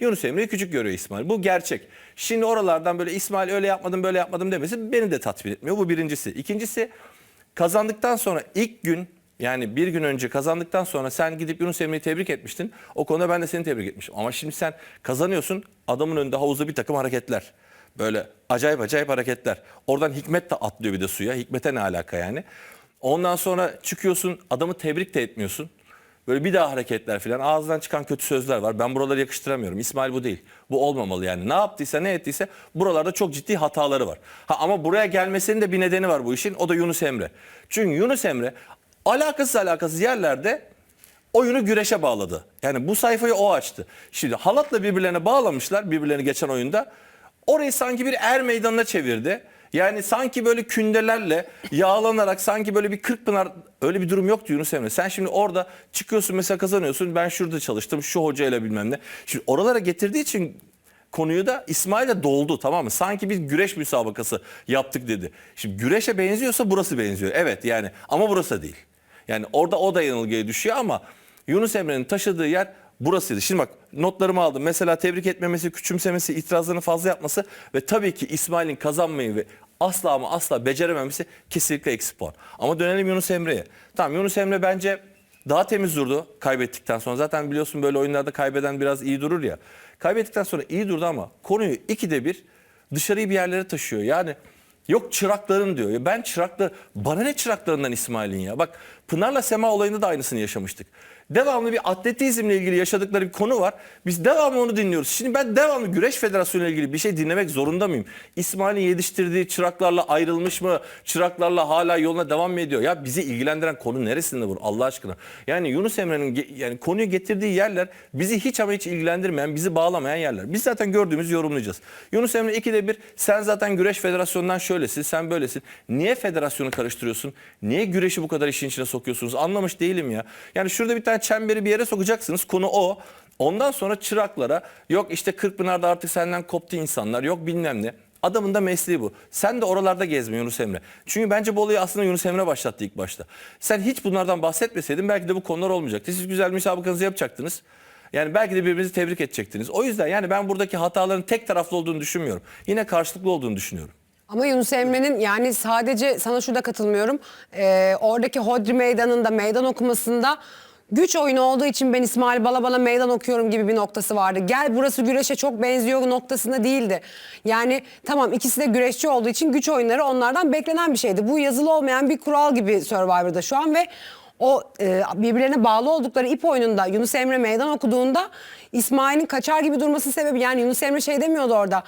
Yunus Emre'yi küçük görüyor İsmail. Bu gerçek. Şimdi oralardan böyle İsmail öyle yapmadım böyle yapmadım demesi beni de tatmin etmiyor. Bu birincisi. İkincisi kazandıktan sonra ilk gün yani bir gün önce kazandıktan sonra sen gidip Yunus Emre'yi tebrik etmiştin. O konuda ben de seni tebrik etmişim. Ama şimdi sen kazanıyorsun adamın önünde havuzda bir takım hareketler. Böyle acayip acayip hareketler. Oradan Hikmet de atlıyor bir de suya. Hikmet'e ne alaka yani? Ondan sonra çıkıyorsun adamı tebrik de etmiyorsun. Böyle bir daha hareketler falan. Ağzından çıkan kötü sözler var. Ben buraları yakıştıramıyorum. İsmail bu değil. Bu olmamalı yani. Ne yaptıysa ne ettiyse buralarda çok ciddi hataları var. Ha, ama buraya gelmesinin de bir nedeni var bu işin. O da Yunus Emre. Çünkü Yunus Emre alakasız alakasız yerlerde oyunu güreşe bağladı. Yani bu sayfayı o açtı. Şimdi halatla birbirlerine bağlamışlar birbirlerini geçen oyunda. Orayı sanki bir er meydanına çevirdi. Yani sanki böyle kündelerle yağlanarak sanki böyle bir Kırkpınar öyle bir durum yoktu Yunus Emre. Sen şimdi orada çıkıyorsun mesela kazanıyorsun. Ben şurada çalıştım şu hocayla bilmem ne. Şimdi oralara getirdiği için konuyu da İsmail'e doldu tamam mı? Sanki biz güreş müsabakası yaptık dedi. Şimdi güreşe benziyorsa burası benziyor. Evet yani ama burası değil. Yani orada o da yanılgıya düşüyor ama Yunus Emre'nin taşıdığı yer burasıydı. Şimdi bak notlarımı aldım. Mesela tebrik etmemesi, küçümsemesi, itirazlarını fazla yapması ve tabii ki İsmail'in kazanmayı ve asla ama asla becerememesi kesinlikle eksi puan. Ama dönelim Yunus Emre'ye. Tamam Yunus Emre bence daha temiz durdu kaybettikten sonra. Zaten biliyorsun böyle oyunlarda kaybeden biraz iyi durur ya. Kaybettikten sonra iyi durdu ama konuyu ikide bir dışarıyı bir yerlere taşıyor. Yani yok çırakların diyor. Ben çıraklar, bana ne çıraklarından İsmail'in ya? Bak Pınar'la Sema olayında da aynısını yaşamıştık. Devamlı bir atletizmle ilgili yaşadıkları bir konu var. Biz devamlı onu dinliyoruz. Şimdi ben devamlı Güreş Federasyonu ile ilgili bir şey dinlemek zorunda mıyım? İsmail'in yetiştirdiği çıraklarla ayrılmış mı? Çıraklarla hala yoluna devam mı ediyor? Ya bizi ilgilendiren konu neresinde bu Allah aşkına? Yani Yunus Emre'nin yani konuyu getirdiği yerler bizi hiç ama hiç ilgilendirmeyen, bizi bağlamayan yerler. Biz zaten gördüğümüzü yorumlayacağız. Yunus Emre ikide bir sen zaten Güreş Federasyonu'ndan şöylesin, sen böylesin. Niye federasyonu karıştırıyorsun? Niye güreşi bu kadar işin içine sokuyorsunuz? Anlamış değilim ya. Yani şurada bir tane çemberi bir yere sokacaksınız. Konu o. Ondan sonra çıraklara yok işte Kırkpınar'da artık senden koptu insanlar yok bilmem ne. Adamın da mesleği bu. Sen de oralarda gezme Yunus Emre. Çünkü bence bu olayı aslında Yunus Emre başlattı ilk başta. Sen hiç bunlardan bahsetmeseydin belki de bu konular olmayacaktı. Siz güzel müsabakanızı yapacaktınız. Yani belki de birbirinizi tebrik edecektiniz. O yüzden yani ben buradaki hataların tek taraflı olduğunu düşünmüyorum. Yine karşılıklı olduğunu düşünüyorum. Ama Yunus Emre'nin yani sadece sana şurada katılmıyorum. Ee, oradaki Hodri Meydanı'nda meydan okumasında güç oyunu olduğu için ben İsmail Balaban'a meydan okuyorum gibi bir noktası vardı. Gel burası güreşe çok benziyor noktasında değildi. Yani tamam ikisi de güreşçi olduğu için güç oyunları onlardan beklenen bir şeydi. Bu yazılı olmayan bir kural gibi Survivor'da şu an ve o e, birbirlerine bağlı oldukları ip oyununda Yunus Emre meydan okuduğunda İsmail'in kaçar gibi durması sebebi yani Yunus Emre şey demiyordu orada.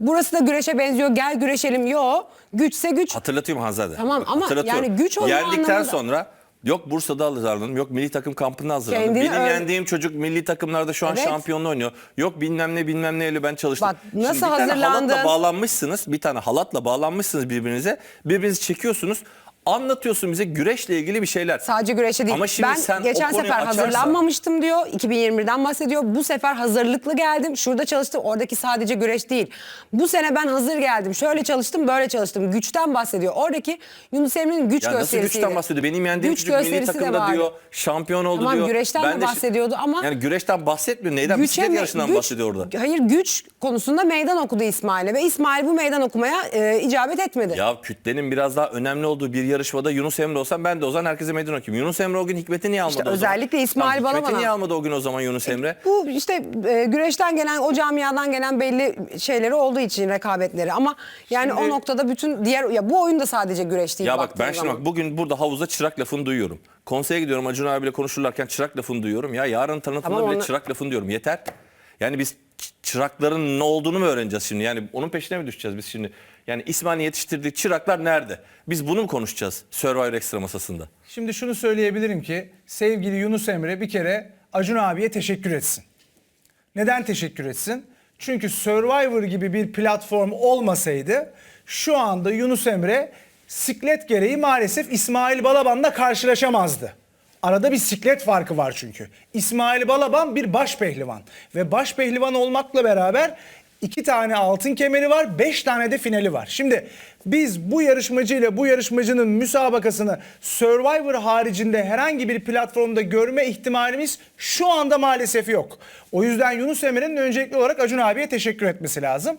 Burası da güreşe benziyor gel güreşelim. Yo güçse güç. Hatırlatıyorum Hanzade. Tamam ama yani güç oyunu Yendikten anlamında- sonra yok Bursa'da hazırlandım, yok milli takım kampına hazırlandım. Kendini Benim öyle- yendiğim çocuk milli takımlarda şu an Evet. şampiyonluğu oynuyor. Yok bilmem ne bilmem neyle ben çalıştım. Bak, nasıl bir tane hazırlandın? halatla bağlanmışsınız, bir tane halatla bağlanmışsınız birbirinize. Birbirinizi çekiyorsunuz. Anlatıyorsun bize güreşle ilgili bir şeyler. Sadece güreşe değil. Ama şimdi ben sen geçen sefer açarsan- hazırlanmamıştım diyor. 2021'den bahsediyor. Bu sefer hazırlıklı geldim. Şurada çalıştım. Oradaki sadece güreş değil. Bu sene ben hazır geldim. Şöyle çalıştım, böyle çalıştım. Güçten bahsediyor. Oradaki Yunus Emre'nin güç Ya nasıl gösterisiydi. güçten bahsediyor? Benim yendiğim Güç çocuk milli gösterisi de takımda diyor, şampiyon oldu Tamam, diyor. güreşten de Ben bahsediyordu ama- Yani güreşten bahsetmiyor. Neyden? Bisiklet yarışından güç- bahsediyor orada. Hayır güç konusunda meydan okudu İsmail'e ve İsmail bu meydan okumaya e, icabet etmedi. Ya kütlenin biraz daha önemli olduğu bir yarışmada Yunus Emre olsam ben de o zaman herkese meydan okuyayım. Yunus Emre o gün Hikmet'i niye almadı İşte o zaman? özellikle İsmail Tamam, Hikmet'i Balaban'a. niye almadı o gün o zaman Yunus Emre? Bu işte e, güreşten gelen o camiadan gelen belli şeyleri olduğu için rekabetleri ama yani Şimdi- o noktada bütün diğer ya bu oyun da sadece güreş değil. Ya bak ben şimdi zaman. bak bugün burada havuzda çırak lafını duyuyorum. Konseye gidiyorum Acun abiyle konuşurlarken çırak lafını duyuyorum. Ya yarın tanıtımda Tamam, bile onu- çırak lafını diyorum. Yeter. Yani biz çırakların ne olduğunu mu öğreneceğiz şimdi? Yani onun peşine mi düşeceğiz biz şimdi? Yani İsmail'in yetiştirdiği çıraklar nerede? Biz bunu mu konuşacağız Survivor Extra masasında? Şimdi şunu söyleyebilirim ki sevgili Yunus Emre bir kere Acun abiye teşekkür etsin. Neden teşekkür etsin? Çünkü Survivor gibi bir platform olmasaydı şu anda Yunus Emre siklet gereği maalesef İsmail Balaban'la karşılaşamazdı. Arada bir siklet farkı var çünkü. İsmail Balaban bir baş pehlivan ve baş pehlivan olmakla beraber iki tane altın kemeri var, beş tane de finali var. Şimdi biz bu yarışmacıyla bu yarışmacının müsabakasını Survivor haricinde herhangi bir platformda görme ihtimalimiz şu anda maalesef yok. O yüzden Yunus Emre'nin öncelikli olarak Acun abiye teşekkür etmesi lazım.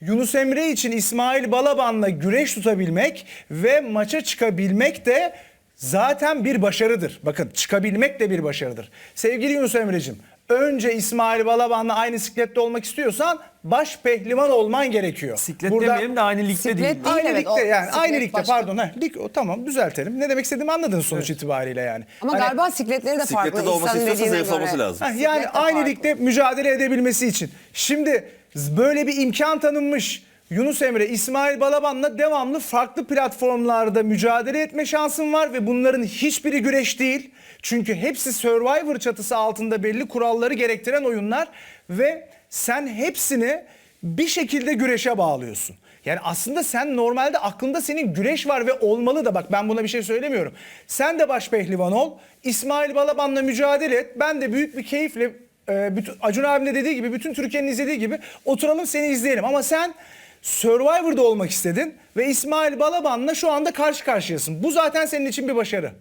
Yunus Emre için İsmail Balaban'la güreş tutabilmek ve maça çıkabilmek de zaten bir başarıdır. Bakın çıkabilmek de bir başarıdır. Sevgili Yunus Emre'cim önce İsmail Balaban'la aynı siklette olmak istiyorsan baş pehlivan olman gerekiyor. Siklet Burada- demeyelim de aynı ligde Siklet değil. değil. Aynı evet, ligde o yani aynı ligde başka. pardon. Heh, lig, o, tamam düzeltelim. Ne demek istediğimi anladınız sonuç itibariyle yani. Ama Hani- galiba sikletleri de farklı. Siklette de olması istiyorsa dediğine zayıf olması göre. lazım. Heh, yani aynı farklı. ligde mücadele edebilmesi için. Şimdi böyle bir imkan tanınmış. Yunus Emre, İsmail Balaban'la devamlı farklı platformlarda mücadele etme şansın var ve bunların hiçbiri güreş değil. Çünkü hepsi Survivor çatısı altında belli kuralları gerektiren oyunlar ve sen hepsini bir şekilde güreşe bağlıyorsun. Yani aslında sen normalde aklında senin güreş var ve olmalı da bak ben buna bir şey söylemiyorum. Sen de baş pehlivan ol. İsmail Balaban'la mücadele et. Ben de büyük bir keyifle e, bütün, Acun abim de dediği gibi bütün Türkiye'nin izlediği gibi oturalım seni izleyelim. Ama sen Survivor'da olmak istedin ve İsmail Balaban'la şu anda karşı karşıyasın. Bu zaten senin için bir başarı.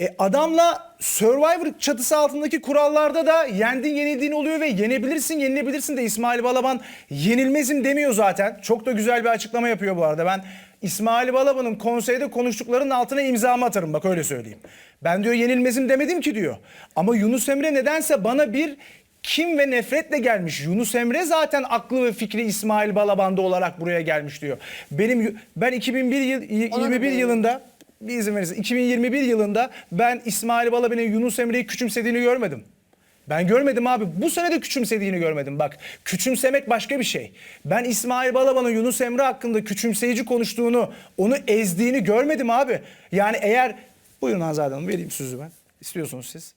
E adamla Survivor çatısı altındaki kurallarda da yendin yenildiğin oluyor ve yenebilirsin yenilebilirsin de İsmail Balaban yenilmezim demiyor zaten. Çok da güzel bir açıklama yapıyor bu arada. Ben İsmail Balaban'ın konseyde konuştuklarının altına imzamı atarım bak öyle söyleyeyim. Ben diyor yenilmezim demedim ki diyor. Ama Yunus Emre nedense bana bir kim ve nefretle gelmiş. Yunus Emre zaten aklı ve fikri İsmail Balaban'da olarak buraya gelmiş diyor. Benim ben 2001 yıl, Ona da 21 değindim. yılında bir izin verirseniz 2021 yılında ben İsmail Balaban'ın Yunus Emre'yi küçümsediğini görmedim. Ben görmedim abi. Bu sene de küçümsediğini görmedim. Bak küçümsemek başka bir şey. Ben İsmail Balaban'ın Yunus Emre hakkında küçümseyici konuştuğunu, onu ezdiğini görmedim abi. Yani eğer... Buyurun Azade Hanım vereyim sözü ben. İstiyorsunuz siz.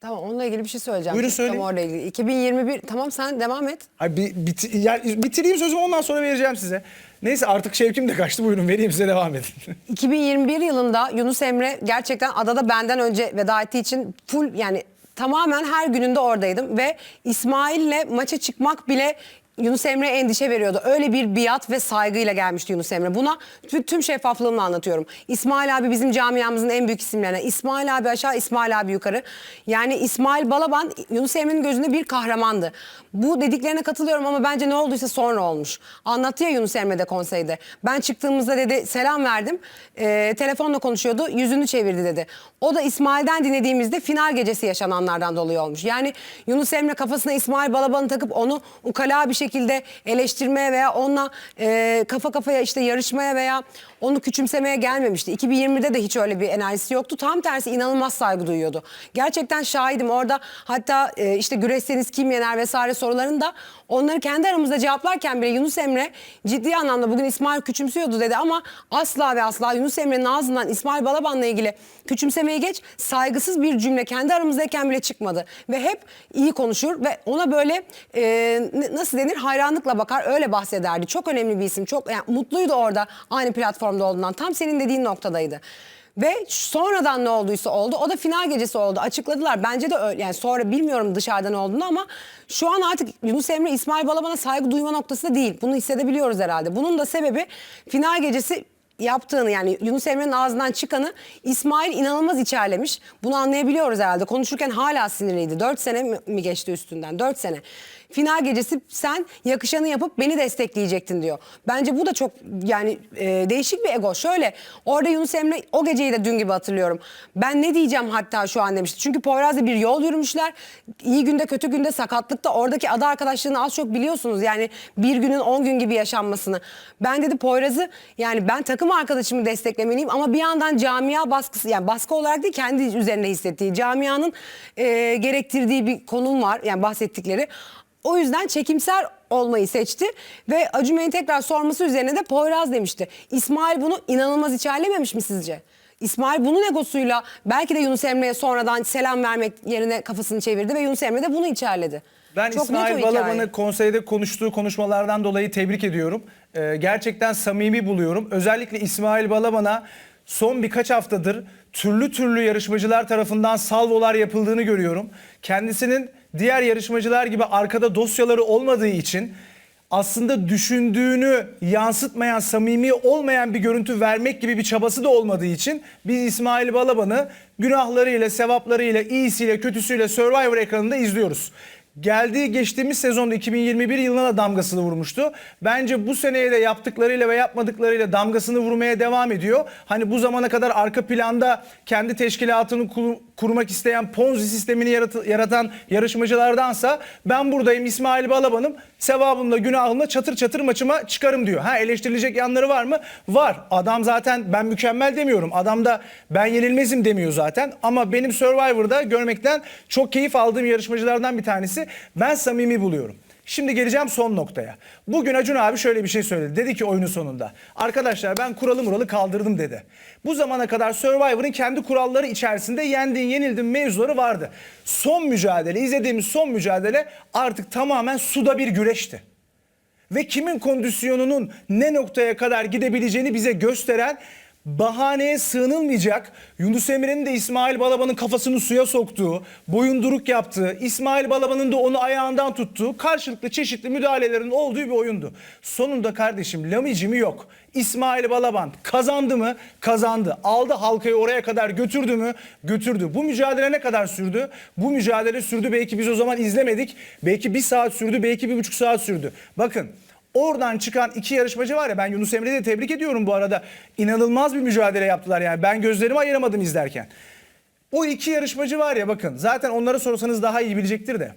Tamam onunla ilgili bir şey söyleyeceğim. Buyurun, Tam söyleyin. orada ilgili. 2021 tamam sen devam et. Hayır, bi- biti- yani bitireyim sözümü ondan sonra vereceğim size. Neyse artık şevkim de kaçtı. Buyurun vereyim size devam edin. 2021 yılında Yunus Emre gerçekten adada benden önce veda ettiği için full yani tamamen her gününde oradaydım ve İsmail'le maça çıkmak bile Yunus Emre endişe veriyordu. Öyle bir biat ve saygıyla gelmişti Yunus Emre. Buna tüm, şeffaflığımla anlatıyorum. İsmail abi bizim camiamızın en büyük isimlerine. İsmail abi aşağı, İsmail abi yukarı. Yani İsmail Balaban Yunus Emre'nin gözünde bir kahramandı. Bu dediklerine katılıyorum ama bence ne olduysa sonra olmuş. Anlattı ya Yunus Emre de konseyde. Ben çıktığımızda dedi selam verdim. Ee, telefonla konuşuyordu. Yüzünü çevirdi dedi. O da İsmail'den dinlediğimizde final gecesi yaşananlardan dolayı olmuş. Yani Yunus Emre kafasına İsmail Balaban'ı takıp onu ukala bir şekilde eleştirmeye veya onunla e, kafa kafaya işte yarışmaya veya onu küçümsemeye gelmemişti. 2020'de de hiç öyle bir enerjisi yoktu. Tam tersi inanılmaz saygı duyuyordu. Gerçekten şahidim orada hatta e, işte güreşseniz kim yener vesaire sorularında onları kendi aramızda cevaplarken bile Yunus Emre ciddi anlamda bugün İsmail küçümsüyordu dedi ama asla ve asla Yunus Emre'nin ağzından İsmail Balaban'la ilgili küçümsemeye geç saygısız bir cümle kendi aramızdayken bile çıkmadı. Ve hep iyi konuşur ve ona böyle e, nasıl denir hayranlıkla bakar öyle bahsederdi. Çok önemli bir isim çok yani mutluydu orada aynı platformda olduğundan tam senin dediğin noktadaydı. Ve sonradan ne olduysa oldu. O da final gecesi oldu. Açıkladılar. Bence de öyle. Yani sonra bilmiyorum dışarıdan olduğunu ama şu an artık Yunus Emre İsmail Balaban'a saygı duyma noktasında değil. Bunu hissedebiliyoruz herhalde. Bunun da sebebi final gecesi yaptığını yani Yunus Emre'nin ağzından çıkanı İsmail inanılmaz içerlemiş. Bunu anlayabiliyoruz herhalde. Konuşurken hala sinirliydi. 4 sene mi geçti üstünden? 4 sene. Final gecesi sen yakışanı yapıp beni destekleyecektin diyor. Bence bu da çok yani e, değişik bir ego. Şöyle orada Yunus Emre o geceyi de dün gibi hatırlıyorum. Ben ne diyeceğim hatta şu an demişti. Çünkü Poyraz'la bir yol yürümüşler. İyi günde kötü günde sakatlıkta oradaki ada arkadaşlığını az çok biliyorsunuz. Yani bir günün 10 gün gibi yaşanmasını. Ben dedi Poyraz'ı yani ben takım arkadaşımı desteklemeliyim ama bir yandan camia baskısı yani baskı olarak değil kendi üzerinde hissettiği camianın e, gerektirdiği bir konum var yani bahsettikleri. O yüzden çekimser olmayı seçti ve Acunay'ın tekrar sorması üzerine de Poyraz demişti. İsmail bunu inanılmaz içerlememiş mi sizce? İsmail bunun egosuyla belki de Yunus Emre'ye sonradan selam vermek yerine kafasını çevirdi ve Yunus Emre de bunu içerledi. Ben Çok İsmail. Balaban'ı konseyde konuştuğu konuşmalardan dolayı tebrik ediyorum. Ee, gerçekten samimi buluyorum. Özellikle İsmail Balaban'a son birkaç haftadır türlü türlü yarışmacılar tarafından salvolar yapıldığını görüyorum. Kendisinin diğer yarışmacılar gibi arkada dosyaları olmadığı için aslında düşündüğünü yansıtmayan, samimi olmayan bir görüntü vermek gibi bir çabası da olmadığı için biz İsmail Balaban'ı günahlarıyla, sevaplarıyla, iyisiyle, kötüsüyle Survivor ekranında izliyoruz. Geldiği geçtiğimiz sezonda 2021 yılına da damgasını vurmuştu. Bence bu seneye de yaptıklarıyla ve yapmadıklarıyla damgasını vurmaya devam ediyor. Hani bu zamana kadar arka planda kendi teşkilatını kur- kurmak isteyen Ponzi sistemini yaratan yarışmacılardansa ben buradayım İsmail Balaban'ım sevabımla günahımla çatır çatır maçıma çıkarım diyor. Ha eleştirilecek yanları var mı? Var. Adam zaten ben mükemmel demiyorum. Adam da ben yenilmezim demiyor zaten. Ama benim Survivor'da görmekten çok keyif aldığım yarışmacılardan bir tanesi. Ben samimi buluyorum. Şimdi geleceğim son noktaya. Bugün Acun abi şöyle bir şey söyledi. Dedi ki oyunun sonunda. Arkadaşlar ben kuralı muralı kaldırdım dedi. Bu zamana kadar Survivor'ın kendi kuralları içerisinde yendiğin yenildin mevzuları vardı. Son mücadele, izlediğimiz son mücadele artık tamamen suda bir güreşti ve kimin kondisyonunun ne noktaya kadar gidebileceğini bize gösteren bahaneye sığınılmayacak Yunus Emre'nin de İsmail Balaban'ın kafasını suya soktuğu, boyunduruk yaptığı, İsmail Balaban'ın da onu ayağından tuttuğu karşılıklı çeşitli müdahalelerin olduğu bir oyundu. Sonunda kardeşim lamicimi yok. İsmail Balaban kazandı mı? Kazandı. Aldı halkayı oraya kadar götürdü mü? Götürdü. Bu mücadele ne kadar sürdü? Bu mücadele sürdü. Belki biz o zaman izlemedik. Belki bir saat sürdü. Belki bir buçuk saat sürdü. Bakın Oradan çıkan iki yarışmacı var ya ben Yunus Emre'yi de tebrik ediyorum bu arada. İnanılmaz bir mücadele yaptılar yani. Ben gözlerimi ayıramadım izlerken. O iki yarışmacı var ya bakın zaten onlara sorsanız daha iyi bilecektir de.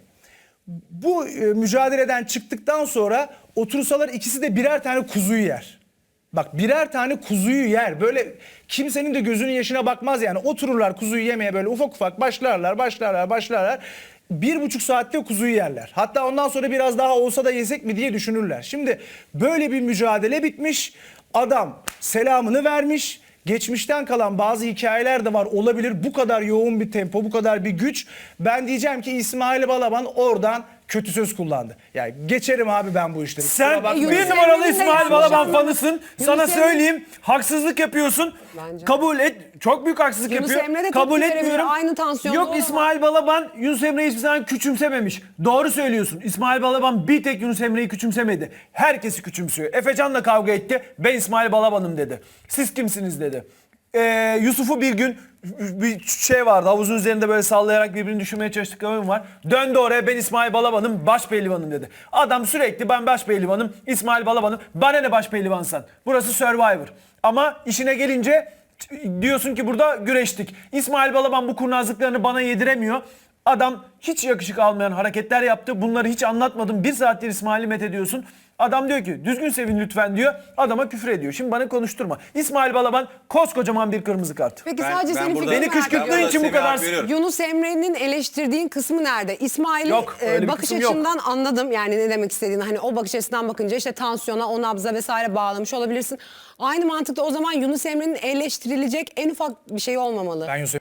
Bu e, mücadeleden çıktıktan sonra otursalar ikisi de birer tane kuzuyu yer. Bak birer tane kuzuyu yer. Böyle kimsenin de gözünün yaşına bakmaz yani. Otururlar kuzuyu yemeye böyle ufak ufak başlarlar, başlarlar, başlarlar. Bir buçuk saatte kuzuyu yerler. Hatta ondan sonra biraz daha olsa da yesek mi diye düşünürler. Şimdi böyle bir mücadele bitmiş. Adam selamını vermiş. Geçmişten kalan bazı hikayeler de var olabilir. Bu kadar yoğun bir tempo, bu kadar bir güç. Ben diyeceğim ki İsmail Balaban oradan kötü söz kullandı. Yani geçerim abi ben bu işleri. Sen bakmayın. bir numaralı Emre'nin de İsmail Balaban fanısın. Sana söyleyeyim haksızlık yapıyorsun. Bence. Kabul et. Çok büyük haksızlık Yunus yapıyor. Emre de Kabul verebilir. etmiyorum. Aynı tansiyonda Yok olamaz. İsmail Balaban Yunus Emre'yi hiçbir zaman küçümsememiş. Doğru söylüyorsun. İsmail Balaban bir tek Yunus Emre'yi küçümsemedi. Herkesi küçümsüyor. Efecan'la kavga etti. Ben İsmail Balaban'ım dedi. Siz kimsiniz dedi. Ee, Yusuf'u bir gün bir şey vardı havuzun üzerinde böyle sallayarak birbirini düşürmeye çalıştıkları oyun var. Döndü oraya ben İsmail Balaban'ım baş pehlivanım dedi. Adam sürekli ben baş pehlivanım İsmail Balaban'ım bana ne baş pehlivansan. Burası Survivor. Ama işine gelince diyorsun ki burada güreştik. İsmail Balaban bu kurnazlıklarını bana yediremiyor. Adam hiç yakışık almayan hareketler yaptı. Bunları hiç anlatmadım. Bir saattir İsmail'i met ediyorsun. Adam diyor ki düzgün sevin lütfen diyor. Adama küfür ediyor. Şimdi bana konuşturma. İsmail Balaban koskocaman bir kırmızı kart. Peki Ben- sadece ben senin burada- fikrini Beni merak kışkırttığın ediyorum. için bu kadar- veriyorum. Yunus Emre'nin eleştirdiğin kısmı nerede? İsmail'i Yok, e, öyle bir bakış kısım yok. açından anladım. Yani ne demek istediğini. Hani o bakış açısından bakınca işte tansiyona, o nabza vesaire bağlamış olabilirsin. Aynı mantıkta o zaman Yunus Emre'nin eleştirilecek en ufak bir şey olmamalı. Ben Yunus